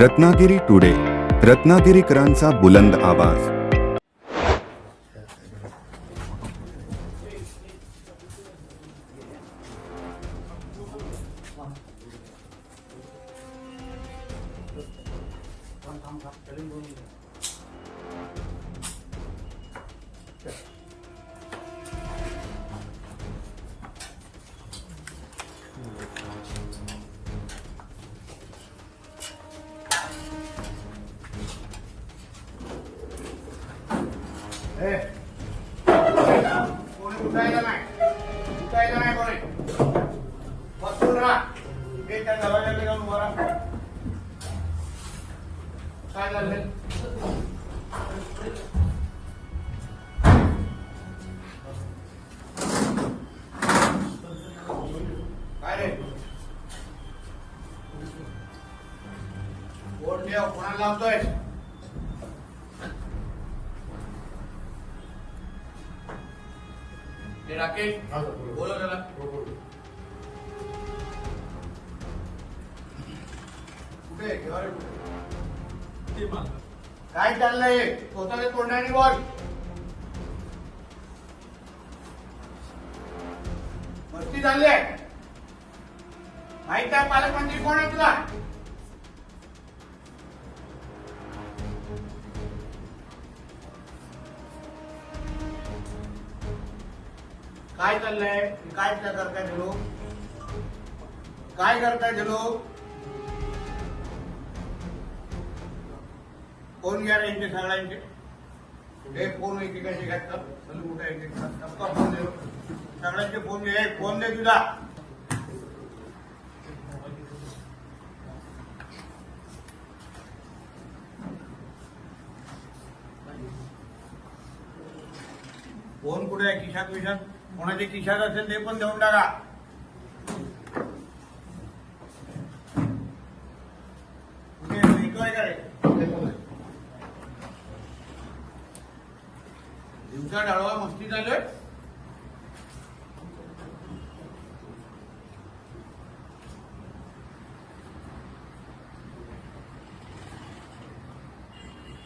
Ratnagiri today रत्नागिरीकरांचा बुलंद आवाज़. काय झालं? काय रे? कोण कोणाला लावतोय राकेश बोलो. त्याला कुठे? केव्हा रे कुठे? काय चाललंय? स्वतःच्या तोंडाने बोल. मस्ती चालली आहे. माहीत आहे पालकमंत्री कोण आहे तुला? काय चाललंय? काय त्या करताय ते लोक? काय करताय ते लोक? फोन घ्या यांचे सगळ्यांचे? हे फोन एकेकाचे घातलं चल कुठे एक फोन दे. सगळ्यांचे फोन घे हे फोन दे तुझा. फोन कुठे आहे? खिशात विशात कोणाचे खिशात असेल ते पण देऊन टाका? दिवसा डाळवा मस्ती चालू आहे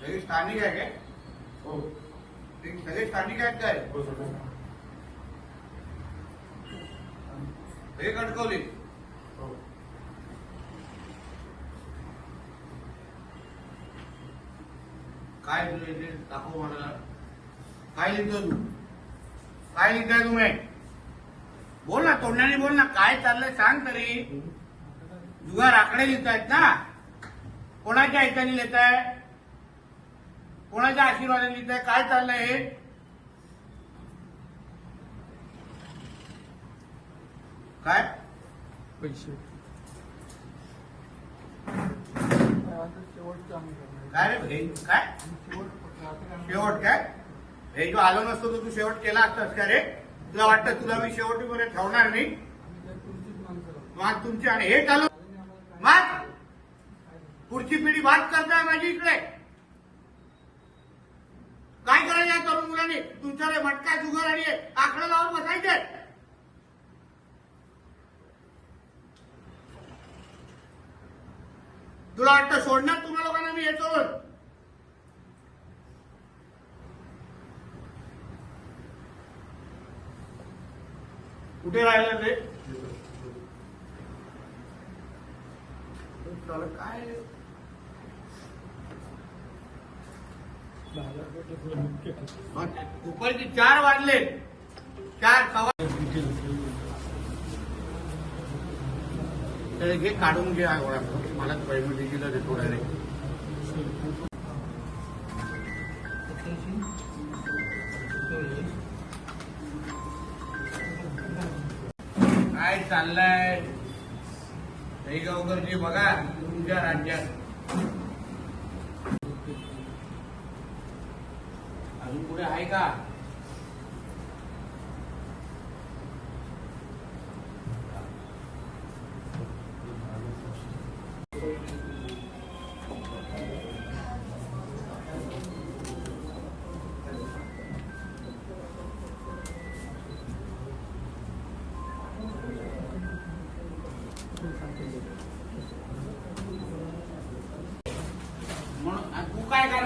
सगळे स्थानिक आहे काय? ते सगळे स्थानिक आहेत काय? हे कटकवली काय तुझं दाखव मला. काय लिहितो तू? काय लिहिताय तुम्ही? बोल ना तोंडाने बोल ना काय चाललंय सांग तरी. जुगार आकडे लिहितायत ना. कोणाच्या ह्याच्याने लिहिताय? कोणाच्या आशीर्वादाने लिहिताय? काय चाललंय हे? काय? पैसे. काय रे भाई? काय? शेवट काय? हे जो आलो नसतो तर तू शेवट केला असतास का रे? तुला वाटतं तुला मी शेवटीपर्यंत ठेवणार नाही? मग तुमची आणि हे चालू मग! पुढची पिढी बात करताय माझी इकडे. काय करायचं या तरुण मुलांनी? तुमच्याकडे मटका जुगार आणि आकडा लावून बसायचे तुला वाटतं सोडणार तुम्हा लोकांना मी याच्यावर? कुठे राहिलं ते काय? दुपारचे चार वाजले. चार सवा घे काढून घे गोळा मला पेमेंट दिलं ते थोड्या काय चाललंय? हे गावकरची बघा तुमच्या राज्यात. अजून पुढे आहे का?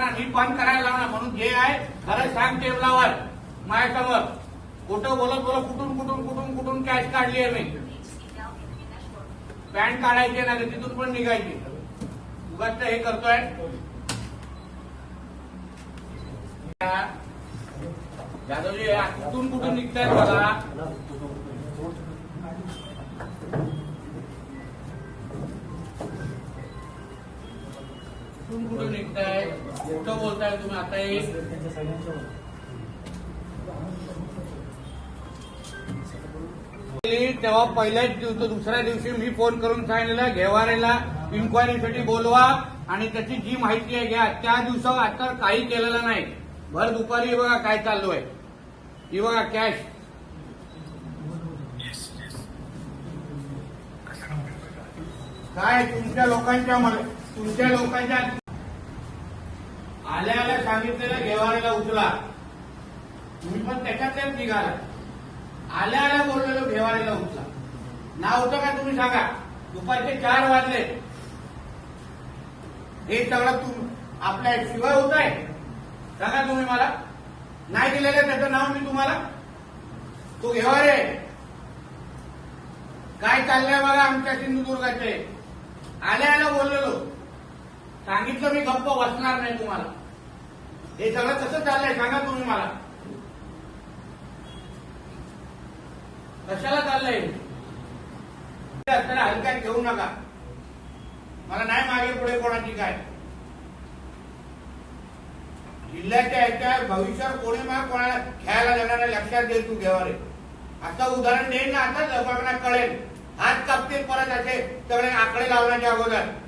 लावणार मी बंद करायला लावणार. म्हणून जे आहे खरं सांग टेबलावर माझ्यासमोर कुठं बोलत बोलत कुठून कुठून कुठून कुठून कॅश काढली आहे मी? पॅन्ट काढायची ना तिथून पण निघायची. उगाच हे करतोय. जाधवजी कुठून कुठून निघताय मला कुठून कुठून निघताय? कुठं बोलताय तुम्ही? आता एक तेव्हा पहिल्याच दिवस दुसऱ्या दिवशी मी फोन करून सांगितलेला घेवारेला इन्क्वायरीसाठी बोलवा आणि त्याची जी माहिती आहे घ्या. त्या दिवसावर आता काही केलेलं नाही. भर दुपारी बघा काय चालू आहे ही बघा कॅश काय तुमच्या लोकांच्या मध्ये तुमच्या लोकांच्या आल्या आल्या सांगितलेलं घेवाऱ्याला उचला. तुम्ही पण त्याच्यातल्याच निघाला. आल्या आल्या बोललेलो घेवारेला उचला. नाव होतं का तुम्ही सांगा? दुपारचे चार वाजले. हे सगळं तुम आपल्या शिवाय होत आहे? सांगा तुम्ही मला. नाही दिलेलं त्याचं नाव मी तुम्हाला? तो घेवारे काय चाललंय बघा आमच्या सिंधुदुर्गाचे? आल्या आल्या बोललेलो. सांगितलं मी गप्प वाचणार नाही तुम्हाला. हे सगळं कसं चाललंय सांगा तुम्ही मला. कशाला चाललंय? असताना हलक्यात घेऊ नका. मला नाही मागे पुढे कोणाची काय. जिल्ह्याच्या याच्या भविष्यात कोणी मग कोणाला खेळायला देणार लक्षात दे तू घेवारे. असं उदाहरण देईन ना आता लोकांना कळेल. हात कापतील परत असे सगळे आकडे लावण्याच्या अगोदर.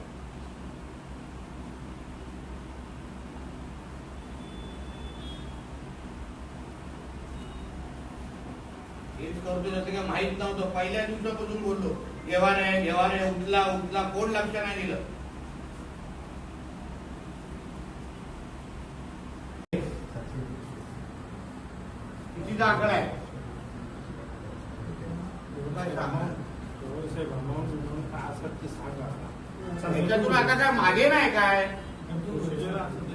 हेच करतो जसं माहीत नव्हतं. पहिल्या दिवसापासून बोललो घेवा रे घेवा रे उठला उठला कोण लक्ष नाही दिलं? कितीचा आकडा आहे? काय आता काय मागे नाही काय?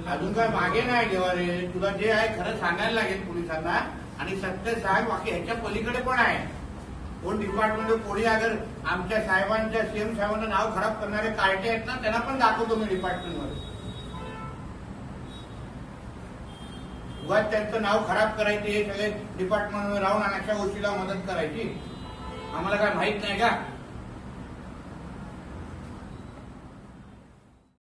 अजून काय मागे नाही घेवा रे. तुला जे आहे खरं सांगायला लागेल पोलिसांना. आणि सत्य साहेब बाकी ह्याच्या पलीकडे पण आहे. कोण डिपार्टमेंट कोणी अगर आमच्या साहेबांच्या सीएम साहेबांना नाव खराब करणारे कार्टे आहेत ना त्यांना पण दाखवतो मी डिपार्टमेंटमध्ये. उगाच त्यांचं नाव खराब करायचे हे सगळे डिपार्टमेंटमध्ये राहून आणि अशा गोष्टीला मदत करायची. आम्हाला काय माहीत नाही का?